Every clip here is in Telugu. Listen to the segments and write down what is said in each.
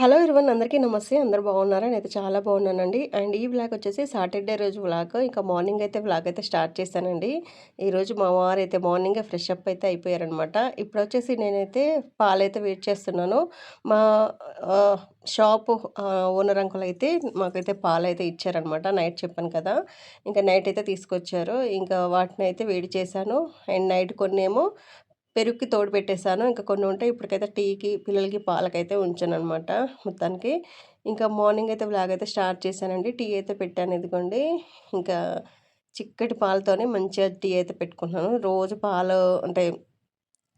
హలో ఇరువన్ అందరికీ నమస్తే. అందరు బాగున్నారా? నేనైతే చాలా బాగున్నానండి. అండ్ ఈ వ్లాగ్ వచ్చేసి సాటర్డే రోజు వ్లాగ్. ఇంకా మార్నింగ్ అయితే వ్లాగ్ అయితే స్టార్ట్ చేశానండి. ఈరోజు మా వారు అయితే మార్నింగే ఫ్రెష్ అప్ అయితే అయిపోయారనమాట ఇప్పుడు వచ్చేసి నేనైతే పాలైతే వెయిట్ చేస్తున్నాను. మా షాప్ ఓనర్ అంకుల్ అయితే మాకైతే పాలు అయితే ఇచ్చారనమాట నైట్ చెప్పాను కదా. ఇంకా నైట్ అయితే తీసుకొచ్చారు. ఇంకా వాటిని అయితే వేడి చేశాను. అండ్ నైట్ కొన్ని ఏమో పెరుగుకి తోడు పెట్టేశాను. ఇంకా కొన్ని ఉంటాయి. ఇప్పటికైతే టీకి పిల్లలకి పాలకైతే ఉంచాను అనమాట మొత్తానికి. ఇంకా మార్నింగ్ అయితే బ్లాగ్ అయితే స్టార్ట్ చేశానండి. టీ అయితే పెట్టాను ఇదిగోండి. ఇంకా చిక్కటి పాలతోనే మంచిగా టీ అయితే పెట్టుకుంటున్నాను. రోజు పాలు అంటే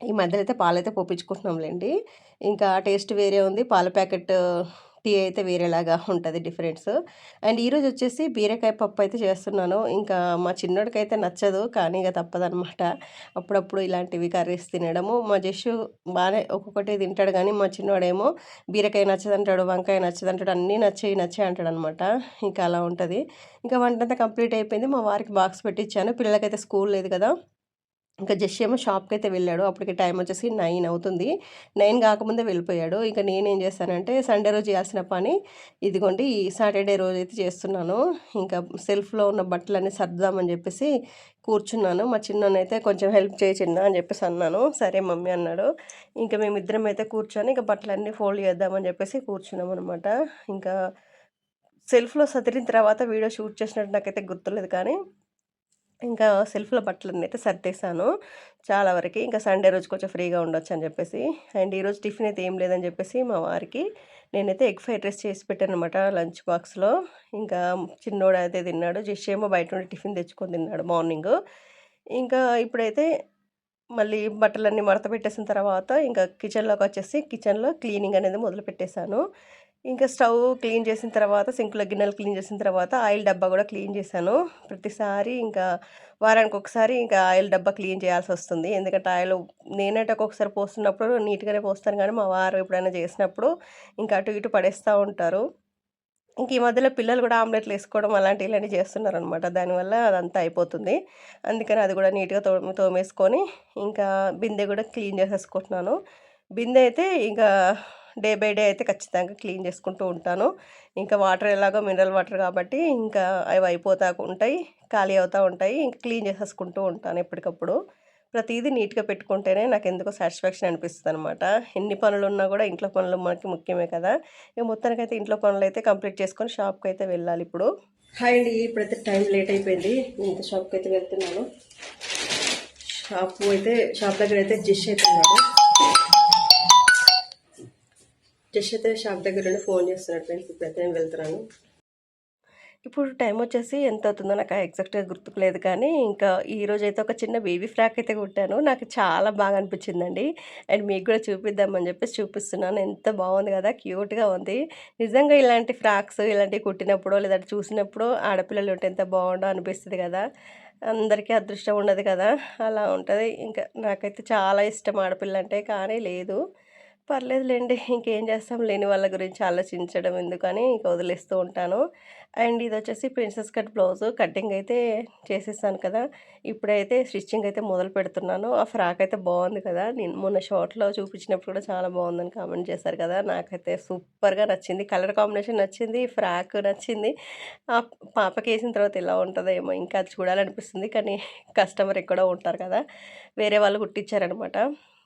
ఈ మధ్యలో అయితే పాలు అయితే పోపించుకుంటున్నాంలేండి. ఇంకా టేస్ట్ వేరే ఉంది. పాల ప్యాకెట్ టీ అయితే వేరేలాగా ఉంటుంది డిఫరెన్స్ అండ్ ఈరోజు వచ్చేసి బీరకాయ పప్పు అయితే చేస్తున్నాను. ఇంకా మా చిన్నోడికి అయితే నచ్చదు కానీ ఇక తప్పదనమాట అప్పుడప్పుడు ఇలాంటివి కర్రీస్ తినడము. మా జస్సు బాగానే ఒక్కొక్కటి తింటాడు కానీ మా చిన్నోడేమో బీరకాయ నచ్చదంటాడు వంకాయ నచ్చదంటాడు అన్నీ నచ్చేవి నచ్చే అంటాడు అనమాట ఇంకా అలా ఉంటుంది. ఇంకా వంటంతా కంప్లీట్ అయిపోయింది. మా వారికి బాక్స్ పెట్టించాను పిల్లలకైతే స్కూల్ లేదు కదా. ఇంకా జస్ట్ ఏమో షాప్కి అయితే వెళ్ళాడు. అప్పటికి టైం వచ్చేసి నైన్ అవుతుంది. నైన్ కాకముందే వెళ్ళిపోయాడు. ఇంకా నేనేం చేస్తానంటే సండే రోజు చేయాల్సిన పని ఇదిగోండి ఈ సాటర్డే రోజు అయితే చేస్తున్నాను. ఇంకా సెల్ఫ్లో ఉన్న బట్టలన్నీ సర్దామని చెప్పేసి కూర్చున్నాను. మా చిన్ననైతే కొంచెం హెల్ప్ చేయి చిన్న అని చెప్పేసి అన్నాను. సరే మమ్మీ అన్నాడు. ఇంకా మేమిద్దరం అయితే కూర్చొని ఇంకా బట్టలన్నీ ఫోల్డ్ చేద్దామని చెప్పేసి కూర్చున్నాం అనమాట ఇంకా సెల్ఫ్లో సదిరిన తర్వాత వీడియో షూట్ చేసినట్టు నాకైతే గుర్తులేదు కానీ ఇంకా సెల్ఫ్లో బట్టలన్నీ అయితే సర్దేశాను. చాలా వరకు. ఇంకా సండే రోజు కొంచెం ఫ్రీగా ఉండొచ్చు అని చెప్పేసి. అండ్ ఈరోజు టిఫిన్ అయితే ఏం లేదని చెప్పేసి మా వారికి నేనైతే ఎగ్ ఫ్రైడ్ రైస్ చేసి పెట్టాను అనమాట లంచ్ బాక్స్లో. ఇంకా చిన్నోడు అయితే తిన్నాడు. జస్ట్ ఏమో బయట నుండి టిఫిన్ తెచ్చుకొని తిన్నాడు మార్నింగ్. ఇంకా ఇప్పుడైతే మళ్ళీ బట్టలన్నీ మడత పెట్టేసిన తర్వాత ఇంకా కిచెన్లోకి వచ్చేసి కిచెన్లో క్లీనింగ్ అనేది మొదలు పెట్టేశాను ఇంకా స్టవ్ క్లీన్ చేసిన తర్వాత సింకులో గిన్నెలు క్లీన్ చేసిన తర్వాత ఆయిల్ డబ్బా కూడా క్లీన్ చేశాను. ప్రతిసారి ఇంకా వారానికి ఒకసారి ఇంకా ఆయిల్ డబ్బా క్లీన్ చేయాల్సి వస్తుంది. ఎందుకంటే ఆయిల్ నేనైతే ఒక్కొక్కసారి పోస్తున్నప్పుడు నీట్గానే పోస్తాను. కానీ మా వారు ఎప్పుడైనా చేసినప్పుడు ఇంకా అటు ఇటు పడేస్తూ ఉంటారు. ఇంక ఈ మధ్యలో పిల్లలు కూడా ఆమ్లెట్లు వేసుకోవడం అలాంటివి ఇలాంటివి చేస్తున్నారు అనమాట దానివల్ల అదంతా అయిపోతుంది. అందుకని అది కూడా నీట్గా తో తోమేసుకొని ఇంకా బిందె కూడా క్లీన్ చేసేసుకుంటున్నాను. బిందె అయితే ఇంకా డే బై డే అయితే ఖచ్చితంగా క్లీన్ చేసుకుంటూ ఉంటాను. ఇంకా వాటర్ ఎలాగో మినరల్ వాటర్ కాబట్టి ఇంకా అవి అయిపోతా ఉంటాయి ఖాళీ అవుతూ ఉంటాయి ఇంకా క్లీన్ చేసేసుకుంటూ ఉంటాను ఎప్పటికప్పుడు. ప్రతిదీ నీట్గా పెట్టుకుంటేనే నాకు ఎందుకో సాటిస్ఫాక్షన్ అనిపిస్తుంది అనమాట ఎన్ని పనులు ఉన్నా కూడా ఇంట్లో పనులు మనకి ముఖ్యమే కదా. ఇక మొత్తానికైతే ఇంట్లో పనులు అయితే కంప్లీట్ చేసుకొని షాప్కి అయితే వెళ్ళాలి ఇప్పుడు. హాయ్ అండి ఇప్పుడైతే టైం లేట్ అయిపోయింది. ఇంకా షాప్కి అయితే వెళ్తున్నాను. షాప్ అయితే షాప్ దగ్గర అయితే జిష్ అవుతున్నాడు జస్ట్ అయితే షాప్ దగ్గర నుండి ఫోన్ చేస్తున్నాడు ఫ్రెండ్స్. ఇప్పుడైతే నేను వెళ్తున్నాను. ఇప్పుడు టైం వచ్చేసి ఎంత అవుతుందో నాకు ఎగ్జాక్ట్గా గుర్తుకులేదు కానీ ఇంకా ఈరోజు అయితే ఒక చిన్న బేబీ ఫ్రాక్ అయితే కుట్టాను. నాకు చాలా బాగా అనిపించిందండి. అండ్ మీకు కూడా చూపిద్దామని చెప్పేసి చూపిస్తున్నాను. ఎంత బాగుంది కదా క్యూట్గా ఉంది. నిజంగా ఇలాంటి ఫ్రాక్స్ ఇలాంటివి కుట్టినప్పుడు లేదంటే చూసినప్పుడు ఆడపిల్లలు ఉంటే ఎంత బాగుండో అనిపిస్తుంది కదా. అందరికీ అదృష్టం ఉండదు కదా. అలా ఉంటుంది. ఇంకా నాకైతే చాలా ఇష్టం ఆడపిల్ల అంటే కానీ లేదు. పర్లేదులేండి ఇంకేం చేస్తాం లేని వాళ్ళ గురించి ఆలోచించడం ఎందుకని ఇంక వదిలేస్తూ ఉంటాను. అండ్ ఇది వచ్చేసి ప్రిన్సెస్ కట్ బ్లౌజ్ కటింగ్ అయితే చేసేసాను కదా. ఇప్పుడైతే స్టిచ్చింగ్ అయితే మొదలు పెడుతున్నాను. ఆ ఫ్రాక్ అయితే బాగుంది కదా. నేను మొన్న షార్ట్లో చూపించినప్పుడు కూడా చాలా బాగుందని కామెంట్ చేశారు కదా. నాకైతే సూపర్గా నచ్చింది. కలర్ కాంబినేషన్ నచ్చింది ఫ్రాక్ నచ్చింది. ఆ పాపకి వేసిన తర్వాత ఎలా ఉంటుందో ఏమో ఇంకా చూడాలనిపిస్తుంది. కానీ కస్టమర్ ఎక్కడో ఉంటారు కదా. వేరే వాళ్ళు కుట్టించారనమాట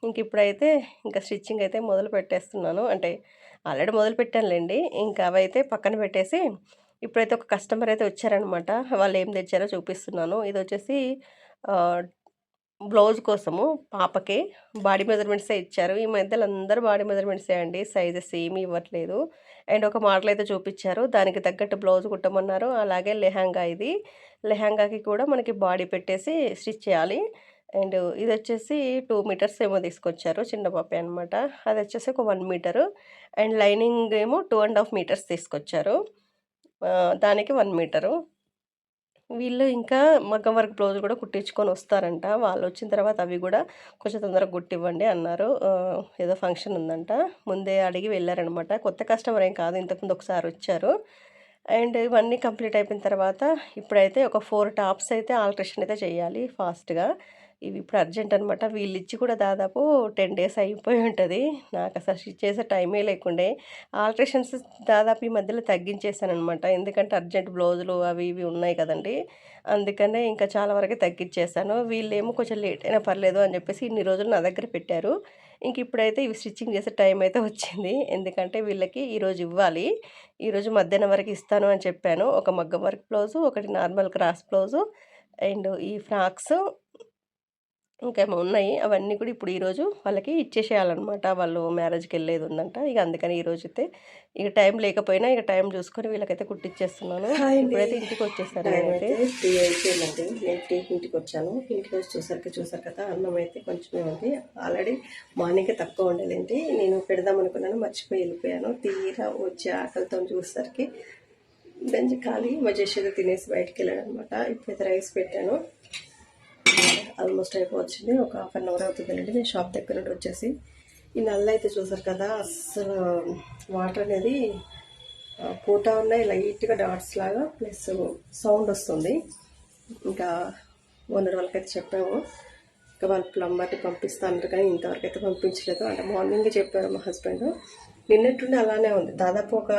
ఇంక ఇప్పుడైతే ఇంకా స్టిచ్చింగ్ అయితే మొదలు పెట్టేస్తున్నాను. అంటే ఆల్రెడీ మొదలు పెట్టానులేండి. ఇంకా అవైతే పక్కన పెట్టేసి ఇప్పుడైతే ఒక కస్టమర్ అయితే వచ్చారనమాట. వాళ్ళు ఏం తెచ్చారో చూపిస్తున్నాను. ఇది వచ్చేసి బ్లౌజ్ కోసము పాపకి బాడీ మెజర్మెంట్సే ఇచ్చారు. ఈ మధ్యలో అందరూ బాడీ మెజర్మెంట్సే అండి. సైజెస్ ఏమీ ఇవ్వట్లేదు. అండ్ ఒక మోడల్ అయితే చూపించారు. దానికి తగ్గట్టు బ్లౌజ్ కుట్టమన్నారు. అలాగే లెహంగా ఇది. లెహంగాకి కూడా మనకి బాడీ పెట్టేసి స్టిచ్ చేయాలి. అండ్ ఇది వచ్చేసి టూ మీటర్స్ ఏమో తీసుకొచ్చారు చిన్న పాపే అనమాట అది వచ్చేసి ఒక వన్ మీటరు. అండ్ లైనింగ్ ఏమో టూ అండ్ హాఫ్ మీటర్స్ తీసుకొచ్చారు. దానికి వన్ మీటరు. వీళ్ళు ఇంకా మగ్గం వర్క్ బ్లౌజ్ కూడా కుట్టించుకొని వస్తారంట. వాళ్ళు వచ్చిన తర్వాత అవి కూడా కొంచెం తొందరగా కుట్టివ్వండి అన్నారు. ఏదో ఫంక్షన్ ఉందంట. ముందే అడిగి వెళ్ళారనమాట కొత్త కస్టమర్ ఏం కాదు. ఇంతకుముందు ఒకసారి వచ్చారు. అండ్ ఇవన్నీ కంప్లీట్ అయిపోయిన తర్వాత ఇప్పుడైతే ఒక ఫోర్ టాప్స్ అయితే ఆల్ట్రేషన్ అయితే చేయాలి ఫాస్ట్గా. ఇవి ఇప్పుడు అర్జెంట్ అనమాట వీళ్ళు ఇచ్చి కూడా దాదాపు టెన్ డేస్ అయిపోయి ఉంటుంది. నాకు అసలు స్టిచ్ చేసే టైమే లేకుండే. ఆల్ట్రేషన్స్ దాదాపు ఈ మధ్యలో తగ్గించేసాను అనమాట ఎందుకంటే అర్జెంట్ బ్లౌజులు అవి ఇవి ఉన్నాయి కదండి. అందుకనే ఇంకా చాలా వరకు తగ్గించేసాను. వీళ్ళేమో కొంచెం లేట్ అయినా పర్లేదు అని చెప్పేసి ఇన్ని రోజులు నా దగ్గర పెట్టారు. ఇంక ఇప్పుడైతే ఇవి స్టిచ్చింగ్ చేసే టైం అయితే వచ్చింది. ఎందుకంటే వీళ్ళకి ఈరోజు ఇవ్వాలి. ఈరోజు మధ్యాహ్నం వరకు ఇస్తాను అని చెప్పాను. ఒక మగ్గం వర్క్ బ్లౌజు ఒకటి నార్మల్ క్రాస్ బ్లౌజు అండ్ ఈ ఫ్రాక్స్ ఇంకేమో ఉన్నాయి. అవన్నీ కూడా ఇప్పుడు ఈరోజు వాళ్ళకి ఇచ్చేసేయాలన్నమాట. వాళ్ళు మ్యారేజ్కి వెళ్ళేది ఉందంట. ఇక అందుకని ఈరోజు అయితే ఇక టైం లేకపోయినా ఇక టైం చూసుకొని వీళ్ళకైతే కుట్టిచ్చేస్తున్నాను. ఇప్పుడైతే ఇంటికి వచ్చేసాను నేనైతే. టీ అయిపోయిందండి. నేను టీ ఇంటికి వచ్చాను. ఇంటికి వచ్చి చూసరికి చూసారు కదా అన్నం అయితే కొంచెమే ఉంది. ఆల్రెడీ మార్నింగ్ తక్కువ ఉండేదండి నేను పెడదాం అనుకున్నాను మర్చిపోయి వెళ్ళిపోయాను. తీరా వచ్చి ఆకలితో చూసేసరికి గంజి ఖాళీ. మా చేసేది తినేసి బయటికి వెళ్ళాను అనమాట ఇప్పుడైతే రైస్ పెట్టాను. ఆల్మోస్ట్ అయిపోవచ్చింది. ఒక హాఫ్ అన్ అవర్ అవుతుందండి నేను షాప్ దగ్గర నుండి వచ్చేసి ఈ నల్ల అయితే చూసారు కదా అస్సలు వాటర్ అనేది పూట ఉన్నాయి. లైట్గా డాట్స్ లాగా ప్లస్ సౌండ్ వస్తుంది. ఇంకా ఓనర్ వాళ్ళకైతే చెప్పాము. ఇంకా వాళ్ళు ప్లంబర్ని పంపిస్తాను కానీ ఇంతవరకు అయితే పంపించలేదు. అంటే మార్నింగే చెప్పారు మా హస్బెండ్. నిన్నట్టుండి అలానే ఉంది. దాదాపు ఒక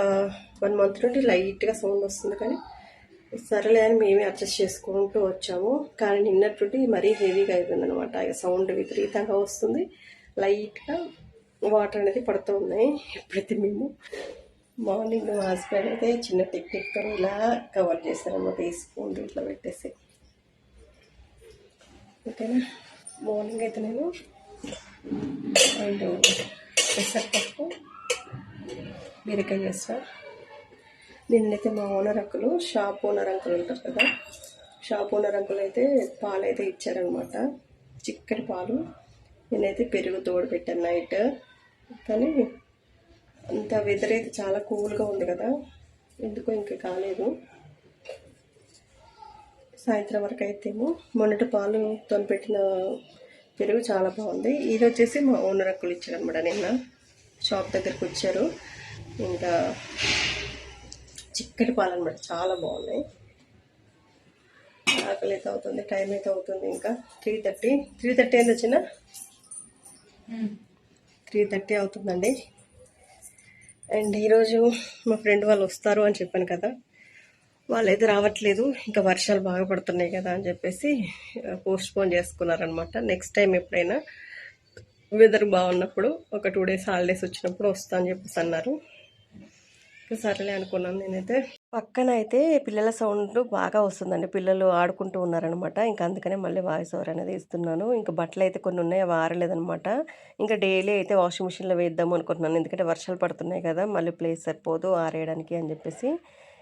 వన్ మంత్ నుండి లైట్గా సౌండ్ వస్తుంది కానీ సరేలే అని మేమే అడ్జస్ట్ చేసుకుంటూ వచ్చాము. కానీ నిన్నట్టుండి మరీ హెవీగా అయిపోయింది అనమాట సౌండ్ విపరీతంగా వస్తుంది. లైట్గా వాటర్ అనేది పడుతూ ఉన్నాయి. ఎప్పుడైతే మేము మార్నింగ్ మా హస్బెండ్ అయితే చిన్న టెక్నిక్తో ఇలా కవర్ చేశారనమాట ఈ స్పూన్ ఇట్లా పెట్టేసి. ఓకేనా? మార్నింగ్ అయితే నేను అండ్ పెసరపప్పు బీరకాయ చేస్తాను దీనినైతే మా owner uncle shop owner uncle ఉంటారు కదా. షాప్ ఓనర్ అంకులు అయితే పాలు అయితే ఇచ్చారనమాట చిక్కటి పాలు. నేనైతే పెరుగు తోడు పెట్టాను నైట్. కానీ అంత వెదర్ అయితే చాలా కూల్గా ఉంది కదా. ఎందుకో ఇంకా కాలేదు. సాయంత్రం వరకు అయితేమో మొన్నటి పాలు పెట్టిన పెరుగు చాలా బాగుంది. ఇది వచ్చేసి మా ఓనర్ అంకులు ఇచ్చారనమాట నిన్న. షాప్ దగ్గరకు వచ్చారు. ఇంకా చిక్కటి పాలు అనమాట చాలా బాగున్నాయి. ఆకలి అయితే అవుతుంది టైం అయితే అవుతుంది ఇంకా. త్రీ థర్టీ త్రీ థర్టీ అయింది వచ్చిన త్రీ థర్టీ అవుతుందండి. అండ్ ఈరోజు మా ఫ్రెండ్ వాళ్ళు వస్తారు అని చెప్పాను కదా. వాళ్ళు అయితే రావట్లేదు ఇంకా వర్షాలు బాగా పడుతున్నాయి కదా అని చెప్పేసి పోస్ట్ పోన్ చేసుకున్నారనమాట నెక్స్ట్ టైం ఎప్పుడైనా వెదర్ బాగున్నప్పుడు ఒక టూ డేస్ హాలిడేస్ వచ్చినప్పుడు వస్తా అని చెప్పేసి అన్నారు. సరేలే అనుకున్నాను నేనైతే. పక్కన అయితే పిల్లల సౌండ్ బాగా వస్తుందండి. పిల్లలు ఆడుకుంటూ ఉన్నారనమాట. ఇంకా అందుకనే మళ్ళీ వాయిస్ ఓవర్ అనేది ఇస్తున్నాను. ఇంకా బట్టలు అయితే కొన్ని ఉన్నాయి అవి ఆరలేదనమాట. ఇంకా డైలీ అయితే వాషింగ్ మిషన్లో వేద్దాం అనుకుంటున్నాను. ఎందుకంటే వర్షాలు పడుతున్నాయి కదా మళ్ళీ ప్లేస్ సరిపోదు ఆరేయడానికి అని చెప్పేసి.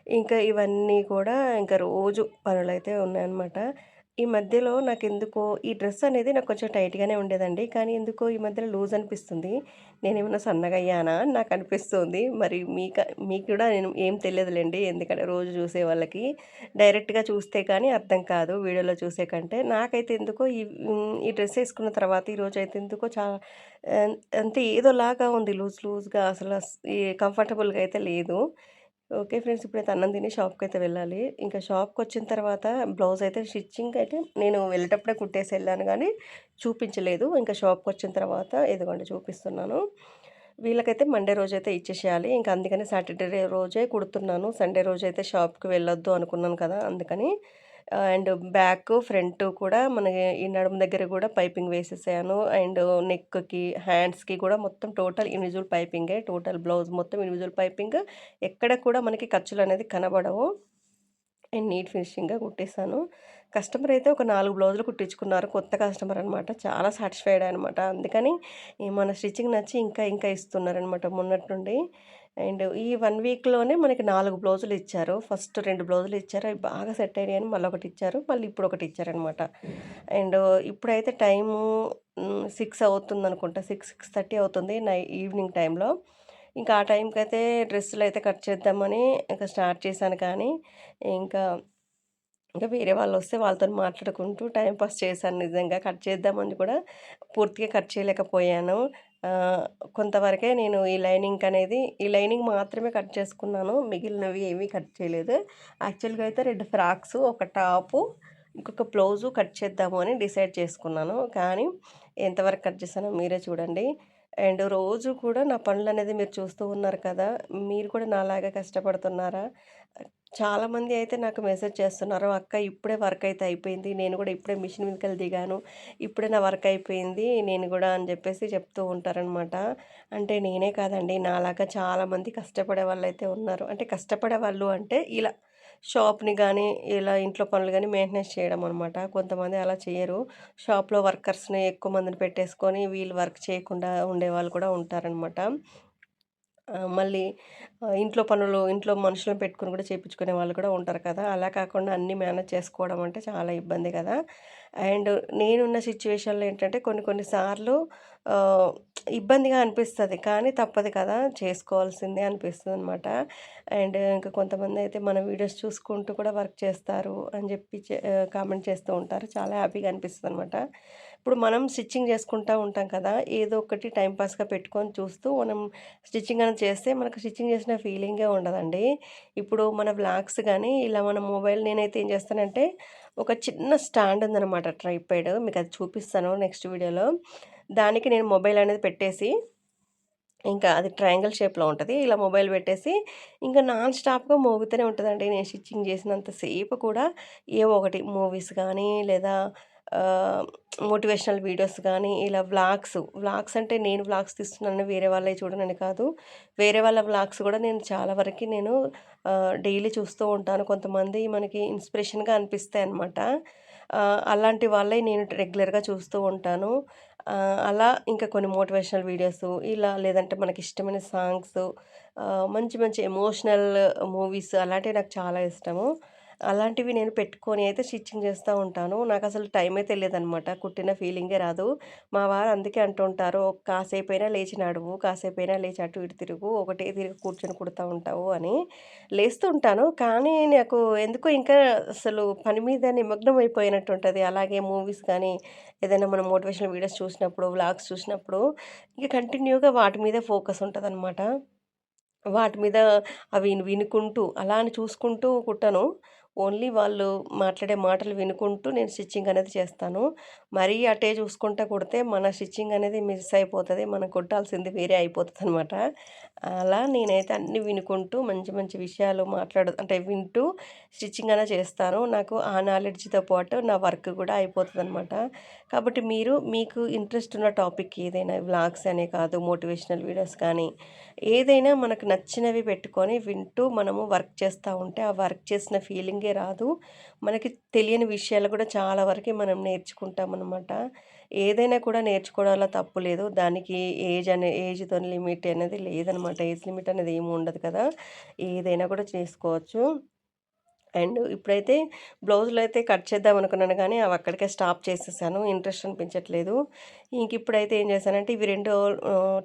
ఇంకా ఇవన్నీ కూడా ఇంకా రోజు పనులు అయితే ఉన్నాయన్నమాట ఈ మధ్యలో నాకు ఎందుకో ఈ డ్రెస్ అనేది నాకు కొంచెం టైట్గానే ఉండేదండి. కానీ ఎందుకో ఈ మధ్యలో లూజ్ అనిపిస్తుంది. నేను ఏమైనా సన్నగా అయ్యానా? నాకు అనిపిస్తుంది. మరి మీకు మీకు కూడా నేను ఏం తెలియదులేండి. ఎందుకంటే రోజు చూసే వాళ్ళకి డైరెక్ట్గా చూస్తే కానీ అర్థం కాదు. వీడియోలో చూసే కంటే నాకైతే ఎందుకో ఈ ఈ డ్రెస్ వేసుకున్న తర్వాత ఈ అయితే ఎందుకో చాలా అంతే ఏదోలాగా ఉంది. లూజ్ లూజ్గా అసలు ఈ కంఫర్టబుల్గా అయితే లేదు. ఓకే ఫ్రెండ్స్ ఇప్పుడైతే అన్నం తిని షాప్కి అయితే వెళ్ళాలి. ఇంకా షాప్కి వచ్చిన తర్వాత బ్లౌజ్ అయితే స్టిచ్చింగ్ అయితే నేను వెళ్ళేటప్పుడే కుట్టేసి వెళ్ళాను కానీ చూపించలేదు. ఇంకా షాప్కి వచ్చిన తర్వాత ఇదిగోండి చూపిస్తున్నాను. వీళ్ళకైతే మండే రోజు అయితే ఇచ్చేసేయాలి. ఇంకా అందుకని సాటర్డే రోజే కుడుతున్నాను. సండే రోజు అయితే షాప్కి వెళ్ళొద్దు అనుకున్నాను కదా అందుకని అండ్ బ్యాక్ ఫ్రంట్ కూడా మనకి ఈ నడుము దగ్గర కూడా పైపింగ్ వేసేసాను. అండ్ నెక్కి హ్యాండ్స్కి కూడా మొత్తం టోటల్ ఇండివిజువల్ పైపింగే టోటల్ బ్లౌజ్ మొత్తం ఇన్విజువల్ పైపింగ్. ఎక్కడ కూడా మనకి ఖర్చులు అనేది కనబడవు. అండ్ నీట్ ఫినిషింగ్గా కుట్టేశాను. కస్టమర్ అయితే ఒక నాలుగు బ్లౌజులు కుట్టించుకున్నారు. కొత్త కస్టమర్ అనమాట చాలా సాటిస్ఫైడ్ అనమాట అందుకని మన స్టిచ్చింగ్ నచ్చి ఇంకా ఇంకా ఇస్తున్నారనమాట మొన్నటి నుండి. అండ్ ఈ వన్ వీక్లోనే మనకి నాలుగు బ్లౌజులు ఇచ్చారు. ఫస్ట్ రెండు బ్లౌజులు ఇచ్చారు. అవి బాగా సెట్ అయ్యాయి అని మళ్ళీ ఒకటి ఇచ్చారు. మళ్ళీ ఇప్పుడు ఒకటి ఇచ్చారనమాట అండ్ ఇప్పుడైతే టైము సిక్స్ అవుతుంది అనుకుంటా సిక్స్ సిక్స్ థర్టీ అవుతుంది నై ఈవినింగ్ టైంలో. ఇంకా ఆ టైంకి అయితే డ్రెస్సులు అయితే కట్ చేద్దామని ఇంకా స్టార్ట్ చేశాను కానీ ఇంకా ఇంకా వేరే వాళ్ళు వస్తే వాళ్ళతో మాట్లాడుకుంటూ టైంపాస్ చేశాను నిజంగా. కట్ చేద్దామని కూడా పూర్తిగా కట్ చేయలేకపోయాను. కొంతవరకే నేను ఈ లైనింగ్ అనేది ఈ లైనింగ్ మాత్రమే కట్ చేసుకున్నాను. మిగిలినవి ఏమీ కట్ చేయలేదు. యాక్చువల్గా అయితే రెండు ఫ్రాక్స్ ఒక టాపు ఇంకొక బ్లౌజు కట్ చేద్దాము అని డిసైడ్ చేసుకున్నాను. కానీ ఎంతవరకు కట్ చేశానో మీరే చూడండి. అండ్ రోజు కూడా నా పనులు అనేది మీరు చూస్తూ ఉన్నారు కదా మీరు కూడా నాలాగా కష్టపడుతున్నారా? చాలామంది అయితే నాకు మెసేజ్ చేస్తున్నారు అక్క ఇప్పుడే వర్క్ అయితే అయిపోయింది నేను కూడా ఇప్పుడే మిషన్ మీదకెళ్ళి దిగాను ఇప్పుడే నా వర్క్ అయిపోయింది నేను కూడా అని చెప్పేసి చెప్తూ ఉంటారనమాట. అంటే నేనే కాదండి నాలాగా చాలామంది కష్టపడే వాళ్ళు అయితే ఉన్నారు. అంటే కష్టపడే వాళ్ళు అంటే ఇలా షాప్ని కానీ ఇలా ఇంట్లో పనులు కానీ మెయింటెనెన్స్ చేయడం అనమాట. కొంతమంది అలా చేయరు. షాప్లో వర్కర్స్ని ఎక్కువ మందిని పెట్టేసుకొని వీళ్ళు వర్క్ చేయకుండా ఉండేవాళ్ళు కూడా ఉంటారనమాట. మళ్ళీ ఇంట్లో పనులు ఇంట్లో మనుషులను పెట్టుకొని కూడా చేయించుకునే వాళ్ళు కూడా ఉంటారు కదా. అలా కాకుండా అన్నీ మేనేజ్ చేసుకోవడం అంటే చాలా ఇబ్బంది కదా. అండ్ నేనున్న సిచ్యువేషన్లో ఏంటంటే కొన్ని కొన్ని సార్లు ఇబ్బందిగా అనిపిస్తుంది కానీ తప్పదు కదా. చేసుకోవాల్సిందే అనిపిస్తుంది అనమాట అండ్ ఇంకా కొంతమంది అయితే మన వీడియోస్ చూసుకుంటూ కూడా వర్క్ చేస్తారు అని చెప్పి కామెంట్ చేస్తూ ఉంటారు. చాలా హ్యాపీగా అనిపిస్తుంది అనమాట ఇప్పుడు మనం స్టిచ్చింగ్ చేసుకుంటూ ఉంటాం కదా ఏదో ఒకటి టైంపాస్గా పెట్టుకొని చూస్తూ మనం స్టిచ్చింగ్ అనేది చేస్తే మనకు స్టిచ్చింగ్ చేసిన ఫీలింగే ఉండదండి. ఇప్పుడు మన బ్లాగ్స్ కానీ ఇలా మన మొబైల్ నేనైతే ఏం చేస్తానంటే ఒక చిన్న స్టాండ్ ఉందన్నమాట ట్రైపాడ్ మీకు అది చూపిస్తాను నెక్స్ట్ వీడియోలో. దానికి నేను మొబైల్ అనేది పెట్టేసి ఇంకా అది ట్రయాంగిల్ షేప్‌లో ఉంటుంది. ఇలా మొబైల్ పెట్టేసి ఇంకా నాన్ స్టాప్‌గా మోగుతూనే ఉంటుందండి నేను స్టిచ్చింగ్ చేసినంత సేపు కూడా. ఏ ఒకటి మూవీస్ కానీ లేదా మోటివేషనల్ వీడియోస్ కానీ ఇలా వ్లాగ్స్, వ్లాగ్స్ అంటే నేను వ్లాగ్స్ తీస్తున్నాను వేరే వాళ్ళే చూడనని కాదు. వేరే వాళ్ళ వ్లాగ్స్ కూడా నేను చాలా వరకు నేను డైలీ చూస్తూ ఉంటాను. కొంతమంది మనకి ఇన్స్పిరేషన్‌గా అనిపిస్తాయి అనమాట అలాంటి వాళ్ళే నేను రెగ్యులర్‌గా చూస్తూ ఉంటాను. అలా ఇంకా కొన్ని మోటివేషనల్ వీడియోస్ ఇలా లేదంటే మనకి ఇష్టమైన సాంగ్స్ మంచి మంచి ఎమోషనల్ మూవీస్ అలాంటివి నాకు చాలా ఇష్టము. అలాంటివి నేను పెట్టుకొని అయితే స్టిచ్చింగ్ చేస్తూ ఉంటాను. నాకు అసలు టైమే తెలీదనమాట. కుట్టిన ఫీలింగే రాదు. మా వారు అందుకే అంటుంటారు, "కాసేపైనా లేచి నడువు, కాసేపైనా లేచి అటు ఇటు తిరుగు, ఒకటే తిరిగి కూర్చొని కుడతా ఉంటావు" అని. లేస్తుంటాను కానీ నాకు ఎందుకో ఇంకా అసలు పని మీద నిమగ్నం అయిపోయినట్టు ఉంటుంది అలాగే మూవీస్ కానీ ఏదైనా మనం మోటివేషనల్ వీడియోస్ చూసినప్పుడు, వ్లాగ్స్ చూసినప్పుడు ఇంకా కంటిన్యూగా వాటి మీదే ఫోకస్ ఉంటదనమాట. వాటి మీద అవి వినుకుంటూ అలా అని చూసుకుంటూ కుట్టను. ఓన్లీ వాళ్ళు మాట్లాడే మాటలు వినుకుంటూ నేను స్టిచ్చింగ్ అనేది చేస్తాను. మరీ అటే చూసుకుంటా కుడితే మన స్టిచ్చింగ్ అనేది మిస్ అయిపోతుంది మనం కుట్టాల్సింది వేరే అయిపోతుంది అనమాట అలా నేనైతే అన్నీ వినుకుంటూ మంచి మంచి విషయాలు మాట్లాడు అంటే వింటూ స్టిచ్చింగ్ అనేది చేస్తాను. నాకు ఆ నాలెడ్జ్‌తో పాటు నా వర్క్ కూడా అయిపోతుంది అనమాట కాబట్టి మీరు మీకు ఇంట్రెస్ట్ ఉన్న టాపిక్ ఏదైనా వ్లాగ్స్ అనే కాదు మోటివేషనల్ వీడియోస్ కానీ, ఏదైనా మనకు నచ్చినవి పెట్టుకొని వింటూ మనము వర్క్ చేస్తా ఉంటే, ఆ వర్క్ చేసిన ఫీలింగ్ రాదు. మనకి తెలియని విషయాలు కూడా చాలా వరకు మనం నేర్చుకుంటాం అనమాట ఏదైనా కూడా నేర్చుకోవడంలో తప్పు లేదు. దానికి ఏజ్ అనే ఏజ్తో లిమిట్ అనేది లేదనమాట. ఏజ్ లిమిట్ అనేది ఏమి ఉండదు కదా! ఏదైనా కూడా చేసుకోవచ్చు. అండ్ ఇప్పుడైతే బ్లౌజులయితే కట్ చేద్దాం అనుకున్నాను కానీ అవి అక్కడికే స్టాప్ చేసేసాను. ఇంట్రెస్ట్ అనిపించట్లేదు. ఇంక ఇప్పుడైతే ఏం చేశానంటే, ఇవి రెండు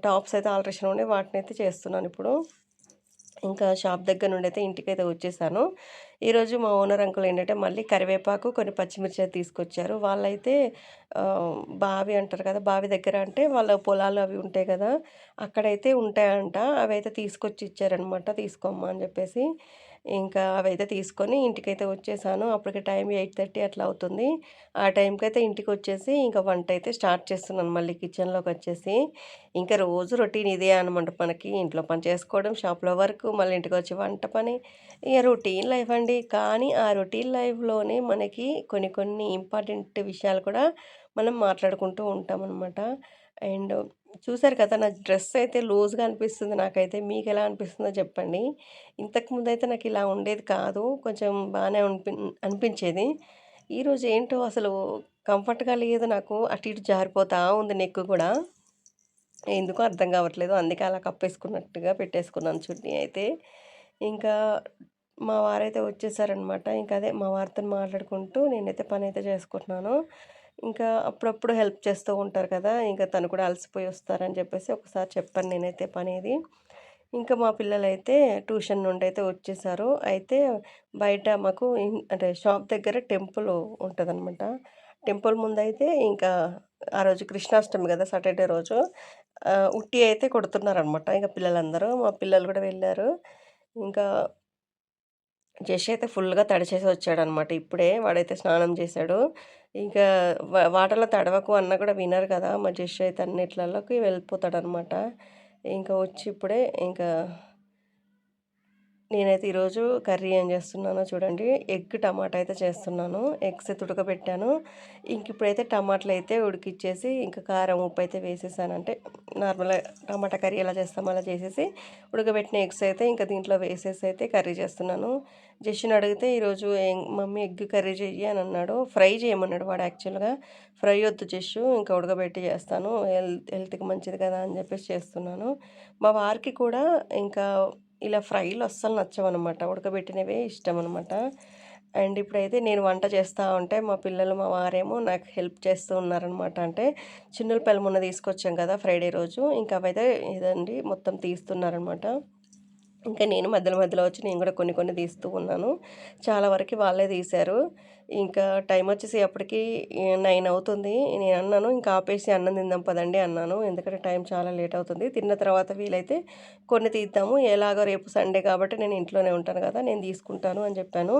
టాప్స్ అయితే ఆల్ట్రేషన్ వాటిని అయితే చేస్తున్నాను ఇప్పుడు. ఇంకా షాప్ దగ్గర నుండి అయితే ఇంటికైతే వచ్చేసాను. ఈరోజు మా ఓనర్ అంకుల్ ఏంటంటే, మళ్ళీ కరివేపాకు, కొన్ని పచ్చిమిర్చి తీసుకొచ్చారు. వాళ్ళైతే బావి అంటారు కదా! బావి దగ్గర అంటే వాళ్ళ పొలాలు అవి ఉంటాయి కదా! అక్కడైతే ఉంటాయంట. అవి అయితే తీసుకొచ్చి ఇచ్చారనమాట. తీసుకోమ్మా అని చెప్పేసి. ఇంకా అవైతే తీసుకొని ఇంటికైతే వచ్చేసాను. అప్పటికి టైం 8:30 అట్లా అవుతుంది. ఆ టైంకి అయితే ఇంటికి వచ్చేసి ఇంకా వంట అయితే స్టార్ట్ చేస్తున్నాను మళ్ళీ కిచెన్లోకి వచ్చేసి ఇంకా రోజు రొటీన్ ఇదే అనమాట మనకి. ఇంట్లో పని చేసుకోవడం, షాప్‌లో వర్క్, మళ్ళీ ఇంటికి వచ్చి వంట పని. ఇక రొటీన్ లైఫ్ అండి. కానీ ఆ రొటీన్ లైఫ్‌లోనే మనకి కొన్ని కొన్ని ఇంపార్టెంట్ విషయాలు కూడా మనం మాట్లాడుకుంటూ ఉంటామనమాట. అండ్ చూసారు కదా! నా డ్రెస్ అయితే లూజ్‌గా అనిపిస్తుంది నాకైతే. ఎలా అనిపిస్తుందో చెప్పండి. ఇంతకుముందు అయితే నాకు ఇలా ఉండేది కాదు. కొంచెం బాగానే అనిపి అనిపించేది. ఈరోజు ఏంటో అసలు కంఫర్ట్‌గా లేదు నాకు. అటు ఇటు జారిపోతా ఉంది నెక్ కూడా ఎందుకో అర్థం కావట్లేదు. అందుకే అలా కప్పేసుకున్నట్టుగా పెట్టేసుకున్నాను చున్నీ అయితే. ఇంకా మా వారైతే వచ్చేసారనమాట. ఇంకా అదే మా వారితో మాట్లాడుకుంటూ నేనైతే పనైతే చేసుకుంటున్నాను. ఇంకా అప్పుడప్పుడు హెల్ప్ చేస్తూ ఉంటారు కదా! ఇంకా తను కూడా అలసిపోయి వస్తారని చెప్పేసి ఒకసారి చెప్పాను నేనైతే పనేది. ఇంకా మా పిల్లలైతే ట్యూషన్ నుండి అయితే వచ్చేసారు. అయితే బయట మాకు అంటే షాప్ దగ్గర టెంపుల్ ఉంటుందన్నమాట టెంపుల్ ముందైతే ఇంకా ఆ రోజు కృష్ణాష్టమి కదా! సాటర్‌డే రోజు ఉట్టి అయితే కొడుతున్నారనమాట. ఇంకా పిల్లలందరూ. మా పిల్లలు కూడా వెళ్ళారు ఇంకా జష్ అయితే ఫుల్గా తడిచేసి వచ్చాడనమాట. ఇప్పుడే వాడైతే స్నానం చేశాడు. ఇంకా వాటర్లో తడవకు అన్న కూడా వినరు కదా! మా జష్ అయితే అన్నిట్లలోకి వెళ్ళిపోతాడనమాట. ఇంకా వచ్చి ఇప్పుడే ఇంకా నేనైతే ఈరోజు కర్రీ ఏం చేస్తున్నానో చూడండి. ఎగ్ టమాటా అయితే చేస్తున్నాను. ఎగ్స్ అయితే ఉడకబెట్టాను. ఇంక ఇప్పుడైతే టమాటాలు అయితే ఉడికిచ్చేసి ఇంకా కారం ఉప్పు అయితే వేసేసానంటే నార్మల్గా టమాటా కర్రీ ఎలా చేస్తామో అలా చేసేసి ఉడకబెట్టిన ఎగ్స్ అయితే ఇంకా దీంట్లో వేసేసి అయితే కర్రీ చేస్తున్నాను. జస్ట్ని అడిగితే ఈరోజు మమ్మీ ఎగ్ కర్రీ చెయ్యి అని అన్నాడు. ఫ్రై చేయమన్నాడు వాడు యాక్చువల్గా. ఫ్రై వద్దు జస్సు ఇంకా ఉడకబెట్టి చేస్తాను. హెల్త్ హెల్త్కి మంచిది కదా అని చెప్పేసి చేస్తున్నాను. మా వారికి కూడా ఇంకా ఇలా ఫ్రైలు అస్సలు నచ్చవన్నమాట ఉడకబెట్టినవే ఇష్టం అనమాట అండ్ ఇప్పుడైతే నేను వంట చేస్తూ ఉంటే మా పిల్లలు మా వారేమో నాకు హెల్ప్ చేస్తూ ఉన్నారనమాట. అంటే చిన్నులపల్లి మొన్న తీసుకొచ్చాం కదా ఫ్రైడే రోజు. ఇంకా అవైతే ఇదండి మొత్తం తీస్తున్నారనమాట. ఇంకా నేను మధ్యలో మధ్యలో వచ్చి నేను కూడా కొన్ని కొన్ని తీస్తూ ఉన్నాను. చాలా వరకు వాళ్ళే తీశారు. ఇంకా టైం వచ్చేసి అప్పటికి నైన్ అవుతుంది. నేను అన్నాను ఇంకా ఆపేసి అన్నం తిందాం పదండి అన్నాను. ఎందుకంటే టైం చాలా లేట్ అవుతుంది. తిన్న తర్వాత వీలైతే కొన్ని తీద్దాము. ఎలాగో రేపు సండే కాబట్టి నేను ఇంట్లోనే ఉంటాను కదా నేను తీసుకుంటాను అని చెప్పాను.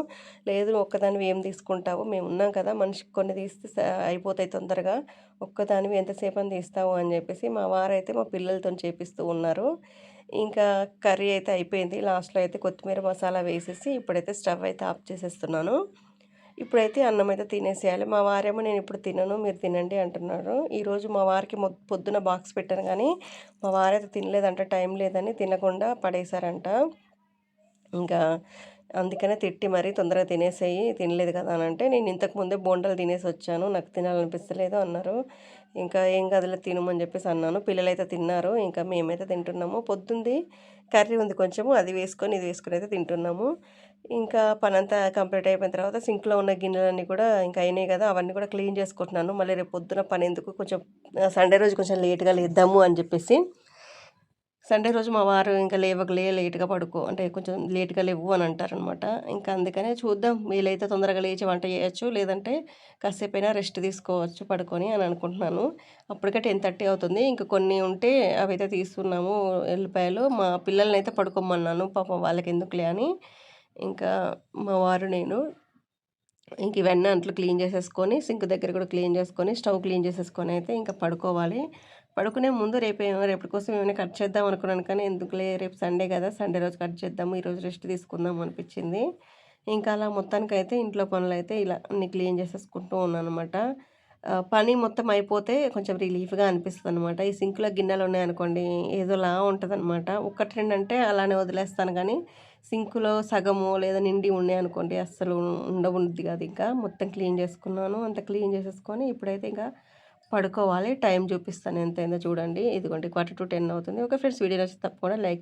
లేదు ఒక్కదానివి ఏం తీసుకుంటావు? మేము ఉన్నాం కదా మనిషికి కొన్ని తీస్తే అయిపోతాయి తొందరగా. ఒక్కదానివి ఎంతసేపు అని తీస్తావు? అని చెప్పేసి మా వారైతే మా పిల్లలతో చేపిస్తూ ఉన్నారు. ఇంకా కర్రీ అయితే అయిపోయింది. లాస్ట్లో అయితే కొత్తిమీర మసాలా వేసేసి ఇప్పుడైతే స్టవ్ అయితే ఆఫ్ చేసేస్తున్నాను. ఇప్పుడైతే అన్నం అయితే తినేసేయాలి. మా వారేమో నేను ఇప్పుడు తినను మీరు తినండి అంటున్నారు. ఈరోజు మా వారికి పొద్దున బాక్స్ పెట్టాను కానీ మా వారైతే తినలేదంట టైం లేదని తినకుండా పడేశారంట. ఇంకా అందుకనే తిట్టి మరీ తొందరగా తినేసేయి. తినలేదు కదా అని అంటే నేను ఇంతకు బోండాలు బోండలు తినేసి వచ్చాను. నాకు తినాలనిపిస్తలేదు అన్నారు. ఇంకా ఏం కదలే తినమని చెప్పేసి అన్నాను. పిల్లలైతే తిన్నారు. ఇంకా మేమైతే తింటున్నాము. పొద్దుంది. కర్రీ ఉంది కొంచెము. అది వేసుకొని ఇది వేసుకొని అయితే తింటున్నాము. ఇంకా పని అంతా కంప్లీట్ అయిపోయిన తర్వాత సింక్లో ఉన్న గిన్నెలన్నీ కూడా ఇంకా అయినాయి కదా. అవన్నీ కూడా క్లీన్ చేసుకుంటున్నాను. మళ్ళీ రేపు పొద్దున పని ఎందుకు? కొంచెం సండే రోజు కొంచెం లేట్గా లేద్దాము అని చెప్పేసి సండే రోజు మా వారు ఇంకా లేవకలే లేట్గా పడుకో అంటే కొంచెం లేట్గా లేవు అని అంటారనమాట ఇంకా అందుకనే చూద్దాం వీలైతే తొందరగా లేచి వంట చేయొచ్చు లేదంటే కాసేపు అయినా రెస్ట్ తీసుకోవచ్చు పడుకొని అని అనుకుంటున్నాను. అప్పటికే టెన్ థర్టీ అవుతుంది. ఇంకా కొన్ని ఉంటే అవి అయితే తీస్తున్నాము ఎల్లిపాయలు మా పిల్లల్ని అయితే పడుకోమన్నాను పాపం వాళ్ళకి ఎందుకులే అని. ఇంకా మా వారు నేను ఇంక ఇవన్నీ అంట్లు క్లీన్ చేసేసుకొని సింక్ దగ్గర కూడా క్లీన్ చేసుకొని స్టవ్ క్లీన్ చేసేసుకొని అయితే ఇంకా పడుకోవాలి. పడుకునే ముందు రేపు రేపటి కోసం ఏమైనా కట్ చేద్దాం అనుకున్నాను. కానీ ఎందుకులే రేపు సండే కదా సండే రోజు కట్ చేద్దాము ఈరోజు రెస్ట్ తీసుకుందాం అనిపించింది. ఇంకా అలా మొత్తానికైతే ఇంట్లో పనులు అయితే ఇలా అన్ని క్లీన్ చేసేసుకుంటూ ఉన్నాను అనమాట పని మొత్తం అయిపోతే కొంచెం రిలీఫ్గా అనిపిస్తుంది అనమాట ఈ సింక్లో గిన్నెలు ఉన్నాయనుకోండి ఏదోలా ఉంటుంది అనమాట ఒక్కటి రెండు అంటే అలానే వదిలేస్తాను. కానీ సింకులో సగము లేదా నిండి ఉన్నాయనుకోండి అస్సలు ఉండబుద్ది కాదు. ఇంకా మొత్తం క్లీన్ చేసుకున్నాను. అంత క్లీన్ చేసేసుకొని ఇప్పుడైతే ఇంకా పడుకోవాలి. టైం చూపిస్తాను. ఎంతైందో చూడండి. ఇదిగోండి క్వార్టర్ టు టెన్ అవుతుంది. ఓకే ఫ్రెండ్స్ వీడియో వచ్చి తప్పకుండా లైక్